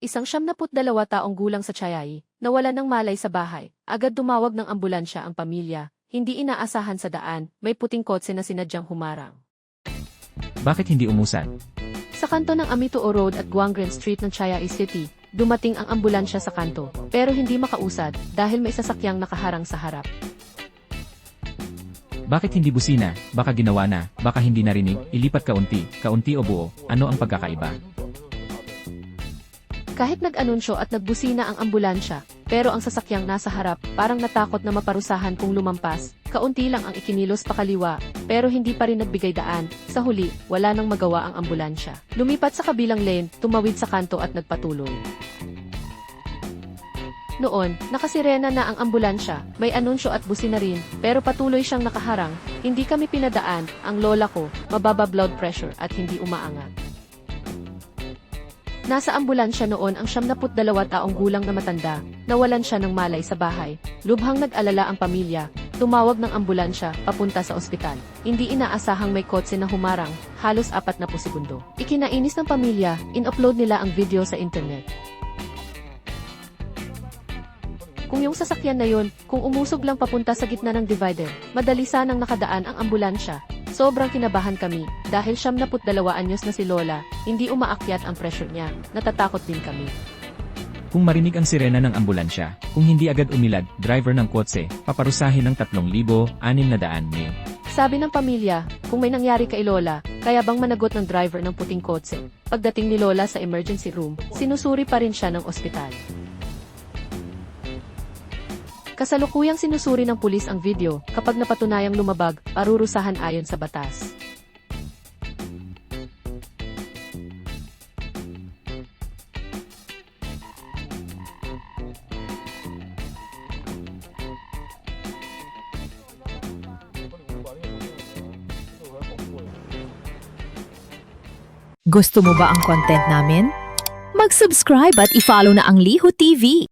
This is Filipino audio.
Isang siyamnaput dalawa taong gulang sa Chayai, nawala ng malay sa bahay. Agad tumawag ng ambulansya ang pamilya. Hindi inaasahan sa daan, may puting kotse na sinadyang humarang. Bakit hindi umusan? Sa kanto ng Amito Road at Guangren Street ng Chayai City, dumating ang ambulansya sa kanto, pero hindi makausad dahil may sasakyang nakaharang sa harap. Bakit hindi busina? Baka ginawa na, baka hindi narinig, ilipat kaunti, kaunti o buo, ano ang pagkakaiba? Kahit nag-anunsyo at nagbusina ang ambulansya, pero ang sasakyang nasa harap, parang natakot na maparusahan kung lumampas. Kaunti lang ang ikinilos pakaliwa, pero hindi pa rin nagbigay daan. Sa huli, wala nang magawa ang ambulansya. Lumipat sa kabilang lane, tumawid sa kanto at nagpatuloy. Noon, nakasirena na ang ambulansya, may anunsyo at busina rin, pero patuloy siyang nakaharang, hindi kami pinadaan, ang lola ko, mababa blood pressure at hindi umaangat. Nasa ambulansya noon ang 72 taong gulang na matanda, nawalan siya ng malay sa bahay. Lubhang nag-alala ang pamilya, tumawag ng ambulansya papunta sa ospital. Hindi inaasahang may kotse na humarang, halos apat na segundo. Ikinainis ng pamilya, in-upload nila ang video sa internet. Kung yung sasakyan na yun, kung umusog lang papunta sa gitna ng divider, madali sanang nakadaan ang ambulansya. Sobrang kinabahan kami, dahil siyam na dalawa anyos na si Lola, hindi umaakyat ang pressure niya, natatakot din kami. Kung marinig ang sirena ng ambulansya, kung hindi agad umilad, driver ng kotse, paparusahin ng 3,600 mil. Sabi ng pamilya, kung may nangyari kay Lola, kaya bang managot ng driver ng puting kotse? Pagdating ni Lola sa emergency room, sinusuri pa rin siya ng ospital. Kasalukuyang sinusuri ng pulis ang video, kapag napatunayang lumabag, parurusahan ayon sa batas. Gusto mo ba ang content namin? Mag-subscribe at i-follow na ang Liho TV.